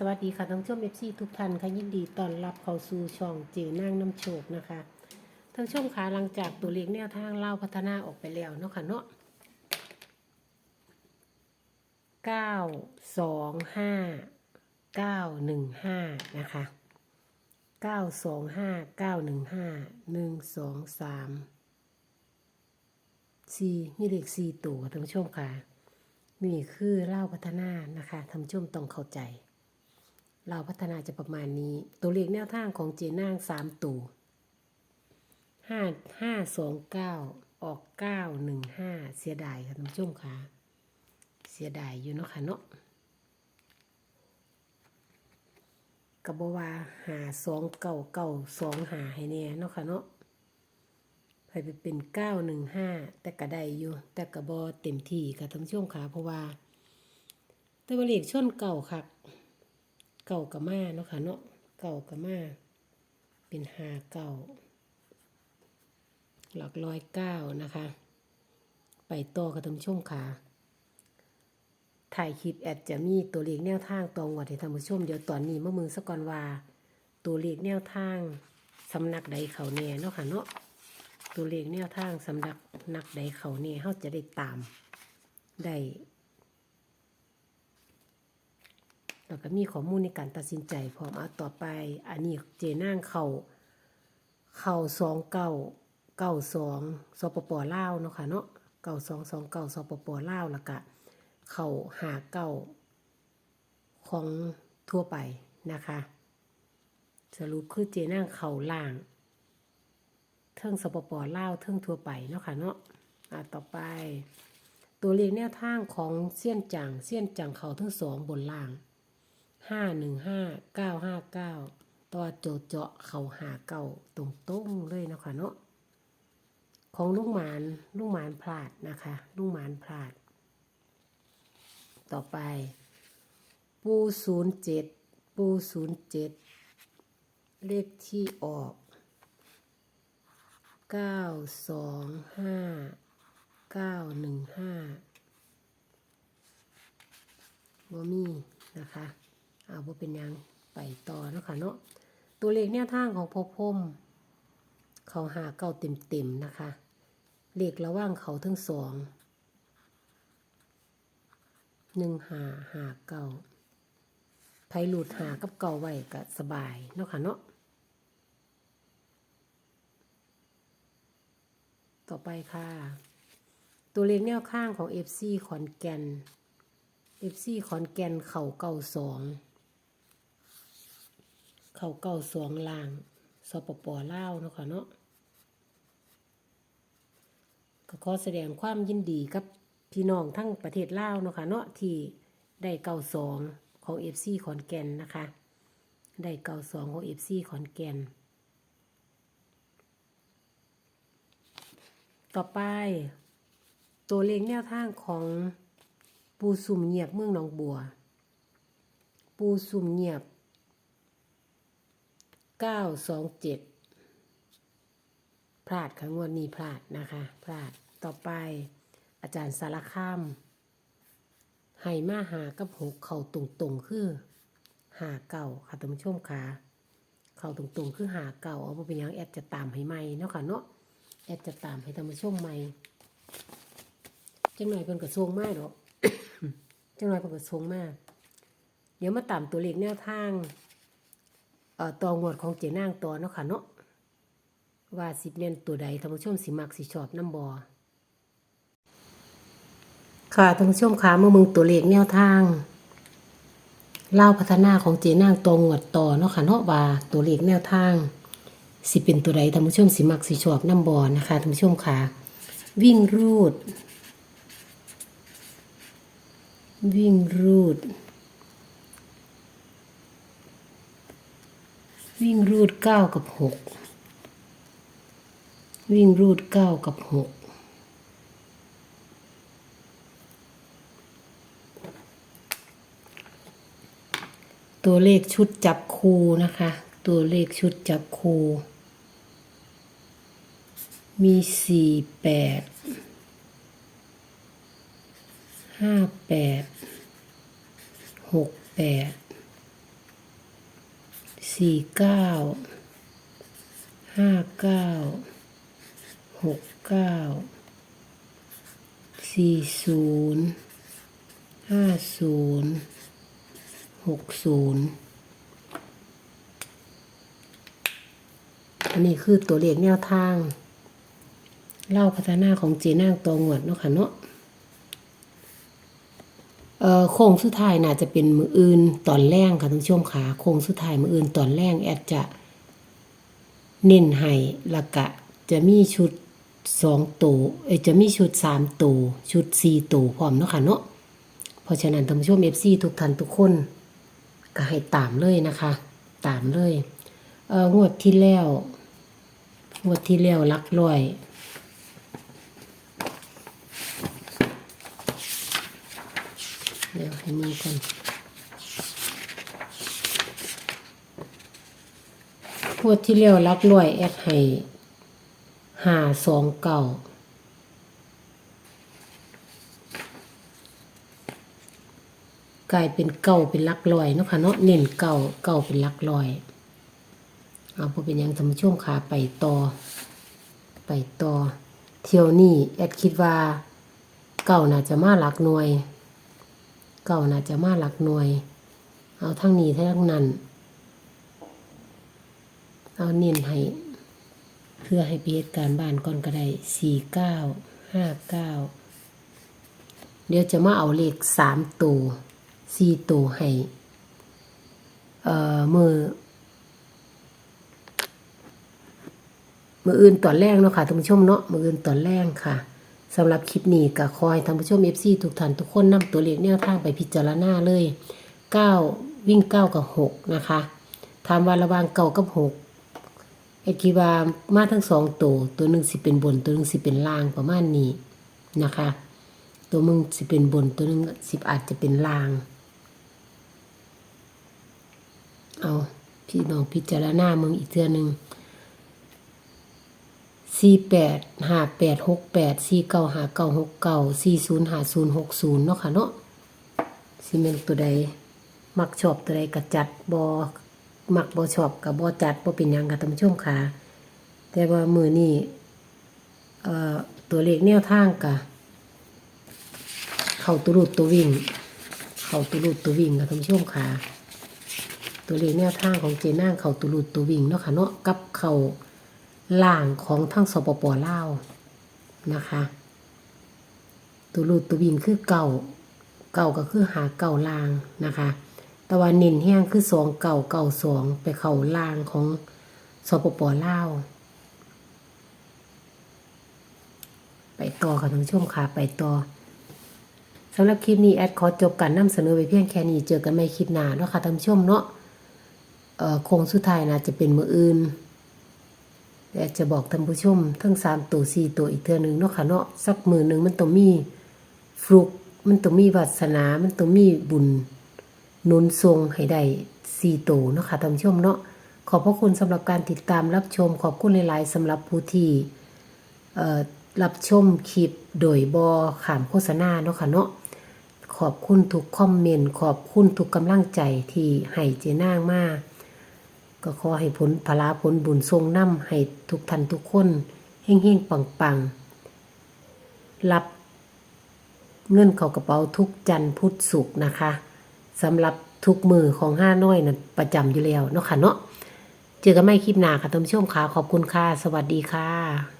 สวัสดีค่ะท่านผู้ชมเอฟซีทุกท่านค่ะยินดีต้อนรับเข้าสู่ช่องเจนางน้ำโชคนะคะท่านผู้ชมคะหลังจากตัวเลขแนวทางเล่าพัฒนาออกไปแล้วเนาะค่ะเนาะเก้าสองห้าเก้าหนึ่งห้านะคะเก้าสองห้าเก้าหนึ่งห้าหนึ่งสองสามสี่มีเลขสี่ตัวท่านผู้ชมค่ะนี่คือเล่าพัฒนานะคะท่านผู้ชมต้องเข้าใจ เล่าพัฒนาจะประมาณนี้ ตัวเลขแนวทางของเจนางสามตัวห้าห้าสองเก้าออกเก้าหนึ่งห้าเสียดายค่ะท่านผู้ชมค่ะ เสียดายอยู่เนาะค่ะเนาะกระบว่าหาสองเก้าเก้าสองหาให้แน่เนาะค่ะเนาะไปไปเป็นเก้าหนึ่งห้าแต่กระไดอยู่ แต่กระบอเต็มที่ค่ะท่านผู้ชมค่ะเพราะว่าแต่ว่าเลขชนเก่าค่ะ เก่ากับมาเนาะค่ะเนาะเก่ากับมาเป็นหาเก่าหลักร้อยเก้านะคะ ไปต่อกับท่านผู้ชมค่ะถ่ายคลิปแอดจะมีตัวเลขแนวทางตรงวัดให้ท่านผู้ชมเดี๋ยวตอนนี้เมื่อมือสักก่อนว่า ตัวเลขแนวทางสำนักใดเขาแน่เนาะค่ะเนาะตัวเลขแนวทางสำหรับนักใดเขาเน่เขาจะได้ตามได้ แล้วก็มีข้อมูลในการตัดสินใจพร้อมเอาต่อไป อันนี้เจนั่งเขาเข่าสองเก้าเก้าสองสปปลาวเนาะค่ะเนาะเก้าสองสองเก้าสปปลาวแล้วก็เข่าหาเก้าของทั่วไปนะคะ สรุปคือเจนั่งเข่าล่างเทิงสปปลาวเทิงทั่วไปเนาะค่ะเนาะอะต่อไป ตัวเลขแนวทางของเสี้ยนจังเสี้ยนจังเข่าทั้งสองบนล่าง ห้าหนึ่งห้าเก้าห้าเก้าตัวโจดเจาะเขาหาเก่าตรงต้งเลยนะค่ะเนาะของลูกหมานลูกหมานพลาดนะคะลูกหมานพลาด ต่อไป ปูศูนย์เจ็ดปูศูนย์เจ็ดเลขที่ออกเก้าสองห้าเก้าหนึ่งห้าบ่มีนะคะ เอาบ่เป็นยังไปต่อเนาะคะเนาะตัวเลขแนวทางของพอพมเขาหาเก้าเต็มเต็มๆนะคะเลขระหว่างเขาทั้งสองหนึ่งหาหาเก้าไผหลุดหากับเก่าไว้ก็สบายเนาะค่ะเนาะต่อไปค่ะ ตัวเลขแนวข้างของ FC ขอนแก่น FC ขอนแก่นเข่าเก่าสอง เข่าเก่าสองล่างสปปลาวเนาะค่ะเนาะก็ขอแสดงความยินดีกับพี่น้องทั้งประเทศลาวเนาะค่ะเนาะที่ได้เก่าสองของ FC ขอนแก่นนะคะ ได้เก่าสองของ FC ขอนแก่น ต่อไป ตัวเลขแนวทางของปูสุ่มเงียบเมืองหนองบัว ปูสุ่มเงียบ 927พลาดค่ะงวดนี้พลาดนะคะ พลาดต่อไปอาจารย์สารคามให้มาหากับหกเข่าตรงๆคือหาเก่าค่ะท่านผู้ชมค่ะเข่าตรงๆคือหาเก่าเอาบ่เป็นยังแอดจะตามให้ใหม่เนาะค่ะเนาะแอดจะตามให้ท่านผู้ชมใหม่จังหน่อยเพิ่นกระทรวงมากหรอกจังหน่อยเพิ่นกระทรวงมากเดี๋ยวมาตามตัวเลขแนวทาง ต่องวดของเจนางตัวเนาะค่ะเนาะว่าสิเน้นตัวใดท่านผู้ชมสิมักสิชอบน้ำบอค่ะท่านผู้ชมคะเมื่อมึงตัวเลขแนวทางเล่าพัฒนาของเจนางตัวงวดต่อเนาะค่ะเนาะว่าตัวเลขแนวทาง สิเป็นตัวใดท่านผู้ชมสิมักสิชอบน้ำบอนะคะท่านผู้ชมค่ะ วิ่งรูด วิ่งรูด วิ่งรูดเก้ากับหกวิ่งรูดเก้ากับหกตัวเลขชุดจับคูนะคะ ตัวเลขชุดจับคู มีสี่แปดห้าแปดหกแปด สี่เก้าห้าเก้าหกเก้าสี่ศูนย์ห้าศูนย์หกศูนย์อันนี้คือตัวเลขแนวทาง เล่าพัฒนาของเจนางตัวงวดเนาะค่ะเนาะ โค้งสุดท้ายน่าจะเป็นมืออื่นตอนแรกค่ะท่านผู้ชมค่ะโค้งสุดท้ายมืออื่นตอนแรกแอดจะเน้นให้ละกะจะมีชุดสองตัวเอจะมีชุดสามตัวชุดสี่ตัวพร้อมเนาะค่ะเนาะเพราะฉะนั้นท่านผู้ชมเอฟซีทุกท่านทุกคนก็ให้ตามเลยนะคะ ตามเลยเอองวดที่แล้วงวดที่แล้วหลักร้อย เดี๋ยวก่อนพวดที่เลี้ยวรับรวยแอดให้หาสองเก่ากลายเป็นเก่าเป็นลักลอยเนาะค่ะเนาะเน้นเก่าเก่าเป็นลักลอย เอาพอเป็นยังทำช่วงขาไปต่อ ไปต่อ เที่ยวนี้แอดคิดว่าเก่าน่าจะมาหลักหน่วย เก่าน่าจะมาหลักหน่วย เอาทั้งนี้ทั้งนั้น เอาเน้นให้ เพื่อให้ไปเหตุการบ้านก่อนก็ได้สี่เก้าห้าเก้าเดี๋ยวจะมาเอาเลขสามตัวสี่ตัวให้เอ่อมือมืออื่นตอนแรกเนาะค่ะท่านผู้ชมเนาะมืออื่นตอนแรกค่ะ สำหรับคลิปนี้ก็คอยท่านผู้ชม FC ทุกท่านทุกคนนำตัวเลขแนวทางไปพิจารณาเลย 9 วิ่ง 9 กับ 6 นะคะถามว่าระวางเก่ากับ 6 ไอ้กีว่ามาทั้งสองตัว ตัวหนึ่งสิเป็นบน ตัวหนึ่งสิเป็นล่างประมาณนี้นะคะ ตัวมึงสิเป็นบน ตัวหนึ่งสิอาจจะเป็นล่าง เอาพี่น้องพิจารณามึงอีกเทื่อหนึ่ง สี่แปดห้าแปดหกแปดสี่เก้าห้าเก้าหกเก้าสี่ศูนย์ห้าศูนย์หกศูนย์เนาะค่ะเนาะซีเมนตัวใด มักชอบตัวใดกระจัดบอมักบอชอบกับบอจัดบอเป็นยังกับท่านผู้ชมค่ะแต่ว่ามือนี่เอ่อตัวเลขแนวทางกะเข้าตัวรูดตัววิ่ง เข้าตัวรูดตัววิ่งกับท่านผู้ชมค่ะตัวเลขแนวทางของเจน่างเข้าตัวรูดตัววิ่งเนาะค่ะเนาะกับเข้า ล่างของทั้งสปปลาวนะคะ ตัวรูดตัววินคือเก่าเก่าก็คือหาเก่าล่างนะคะต่ว่าเน้นแห้งคือสองเก่าเก่าสองไปเข่าล่างของสปปลาวไปต่อค่ะท่านผู้ชมค่ะไปต่อสำหรับคลิปนี้แอดขอจบการนำเสนอไปเพียงแค่นี้เจอกันไม่คลิปหน้าเนาะค่ะท่านผู้ชมเนาะโค้งสุดท้ายนะจะเป็นมืออื่น แต่จะบอกท่านผู้ชมทั้งสามตัวสี่ตัวอีกเทื่อหนึ่งเนาะค่ะเนาะสักมือหนึ่งมันต้องมีฟลุก มันต้องมีวาสนา มันต้องมีบุญนุนทรงให้ได้สี่ตัวเนาะค่ะท่านผู้ชมเนาะขอบพระคุณสำหรับการติดตามรับชม ขอบคุณหลาย ๆสำหรับผู้ที่รับชมคลิปโดยบอขามโฆษณาเนาะค่ะเนาะขอบคุณทุกคอมเมนต์ขอบคุณทุกกำลังใจที่ให้เจนางมา ก็ขอให้ผลพลาผลบุญทรงนำให้ทุกท่านทุกคนเฮงเฮงปังปังรับเงินเข้ากระเป๋าทุกจันพุธสุกนะคะสำหรับทุกมือของห้าน้อยนะประจำอยู่แล้วเนาะค่ะเนาะเจอกันไม่คลิปหน้าค่ะท่านผู้ชมค่ะขอบคุณค่ะ สวัสดีค่ะ